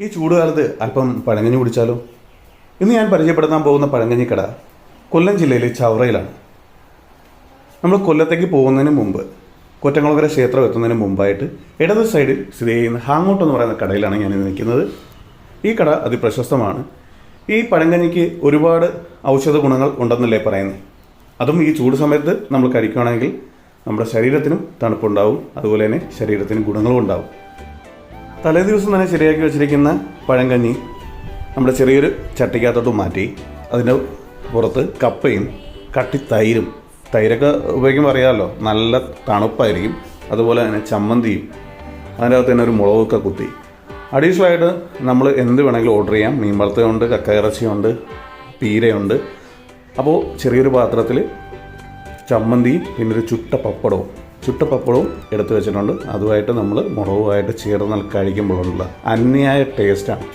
ഈ ചൂടുകാലത്ത് അല്പം പഴങ്കഞ്ഞി കുടിച്ചാലോ? ഇന്ന് ഞാൻ പരിചയപ്പെടുത്താൻ പോകുന്ന പഴങ്ങഞ്ഞിക്കട കൊല്ലം ജില്ലയിലെ ചവറയിലാണ് നമ്മൾ കൊല്ലത്തേക്ക് പോകുന്നതിന് മുമ്പ് കൊറ്റംകുളങ്ങര ക്ഷേത്രം എത്തുന്നതിന് മുമ്പായിട്ട് ഇടത് സൈഡിൽ സ്ഥിതി ചെയ്യുന്ന ഹാങ്ങോട്ട് എന്ന് പറയുന്ന കടയിലാണ് ഞാൻ നിൽക്കുന്നത്. ഈ കട അതിപ്രശസ്തമാണ്. ഈ പഴങ്കഞ്ഞിക്ക് ഒരുപാട് ഔഷധ ഗുണങ്ങൾ ഉണ്ടെന്നല്ലേ പറയുന്നത് അതും ഈ ചൂട് സമയത്ത് നമ്മൾ കഴിക്കുകയാണെങ്കിൽ നമ്മുടെ ശരീരത്തിനും തണുപ്പുണ്ടാവും. അതുപോലെ തന്നെ ശരീരത്തിന് ഗുണങ്ങളും ഉണ്ടാവും. തലേ ദിവസം തന്നെ ശരിയാക്കി വെച്ചിരിക്കുന്ന പഴങ്കഞ്ഞി നമ്മുടെ ചെറിയൊരു ചട്ടിക്കകത്തോട്ട് മാറ്റി അതിന്റെ പുറത്ത് കപ്പയും കട്ടി തൈരും. തൈരൊക്കെ ഉപയോഗിക്കുമ്പോൾ അറിയാമല്ലോ നല്ല തണുപ്പായിരിക്കും. അതുപോലെ തന്നെ ചമ്മന്തിയും അതിന്റെ അകത്ത് തന്നെ ഒരു മുളകൊക്കെ കുത്തി. അഡീഷണലായിട്ട് നമ്മൾ എന്ത് വേണമെങ്കിലും ഓർഡർ ചെയ്യാം. മീൻ വറുത്തതുണ്ട് കക്ക ഇറച്ചിയുണ്ട് പീരയുണ്ട്. അപ്പോൾ ചെറിയൊരു പാത്രത്തിൽ ചമ്മന്തിയും പിന്നെ ചുട്ട പപ്പടവും. ചുട്ട പപ്പടവും എടുത്തു വെച്ചിട്ടുണ്ട്. അതുമായിട്ട് നമ്മൾ മുളകുമായിട്ട് ചേർന്ന് കഴിക്കുമ്പോഴുള്ള അന്യായ ടേസ്റ്റാണ്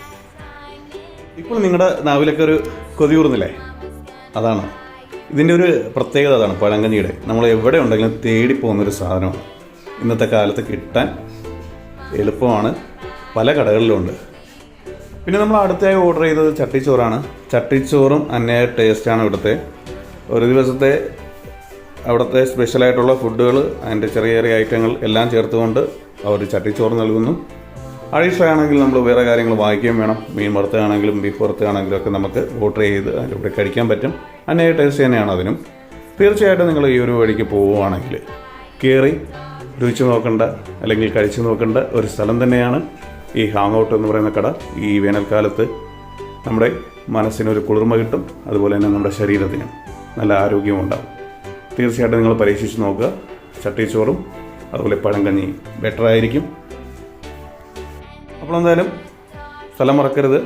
ഇപ്പോൾ നിങ്ങളുടെ നാവിലൊക്കെ ഒരു കൊതിയൂർന്നില്ലേ അതാണ്. ഇതിന്റെ ഒരു പ്രത്യേകത അതാണ് പഴങ്കഞ്ഞിയുടെ. നമ്മൾ എവിടെ ഉണ്ടെങ്കിലും തേടി പോകുന്നൊരു സാധനമാണ്. ഇന്നത്തെ കാലത്ത് കിട്ടാൻ എളുപ്പമാണ്. പല കടകളിലുണ്ട് പിന്നെ നമ്മൾ അടുത്തായി ഓർഡർ ചെയ്തത് ചട്ടിച്ചോറാണ്. ചട്ടിച്ചോറും അന്യായ ടേസ്റ്റാണ് ഇവിടുത്തെ. ഒരു ദിവസത്തെ അവിടുത്തെ സ്പെഷ്യലായിട്ടുള്ള ഫുഡുകൾ അതിന്റെ ചെറിയ ചെറിയ ഐറ്റങ്ങൾ എല്ലാം ചേർത്തുകൊണ്ട് അവർ ചട്ടിച്ചോറ് നൽകുന്നു. അഡീഷണൽ നമ്മൾ വേറെ കാര്യങ്ങൾ വാങ്ങിക്കുകയും വേണം. മീൻ വറുത്തതാണെങ്കിലും ബീഫ് വറുത്തതാണെങ്കിലും ഒക്കെ നമുക്ക് ഓർഡർ ചെയ്ത് അതിലൂടെ കഴിക്കാൻ പറ്റും. അന്യായ ടേസ്റ്റ് തന്നെയാണ് അതിനും. തീർച്ചയായിട്ടും നിങ്ങൾ ഈ ഒരു വഴിക്ക് പോവുകയാണെങ്കിൽ കയറി രുചിച്ച് നോക്കേണ്ട അല്ലെങ്കിൽ കഴിച്ചു നോക്കേണ്ട ഒരു സ്ഥലം തന്നെയാണ് ഈ ഹാങ് ഔട്ട് എന്ന് പറയുന്ന കട. ഈ വേനൽക്കാലത്ത് നമ്മുടെ മനസ്സിനൊരു കുളിർമ കിട്ടും. അതുപോലെ തന്നെ നമ്മുടെ ശരീരത്തിന് നല്ല ആരോഗ്യവും ഉണ്ടാകും തീർച്ചയായിട്ടും നിങ്ങൾ പരീക്ഷിച്ച് നോക്കുക. ചട്ടിച്ചോറും അതുപോലെ പഴങ്കഞ്ഞി ബെറ്റർ ആയിരിക്കും. അപ്പോൾ എന്തായാലും സ്ഥലം മറക്കരുത്.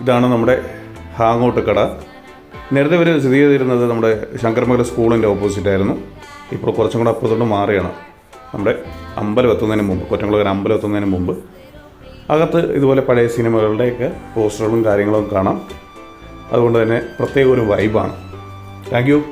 ഇതാണ് നമ്മുടെ ഹാങ്ങോട്ട് കട. നേരത്തെ ഇവർ സ്ഥിതി ചെയ്തിരുന്നത് നമ്മുടെ ശങ്കർമംഗലം സ്കൂളിന്റെ ഓപ്പോസിറ്റ് ആയിരുന്നു. ഇപ്പോൾ കുറച്ചും കൂടെ അപ്പുറത്തോട്ട് മാറിയാണ് നമ്മുടെ അമ്പലം എത്തുന്നതിന് മുമ്പ് കൊറ്റംകുളകര അമ്പലം എത്തുന്നതിന് മുമ്പ്. അകത്ത് ഇതുപോലെ പഴയ സിനിമകളുടെയൊക്കെ പോസ്റ്ററുകളും കാര്യങ്ങളും കാണാം. അതുകൊണ്ട് തന്നെ പ്രത്യേക ഒരു വൈബാണ് താങ്ക് യു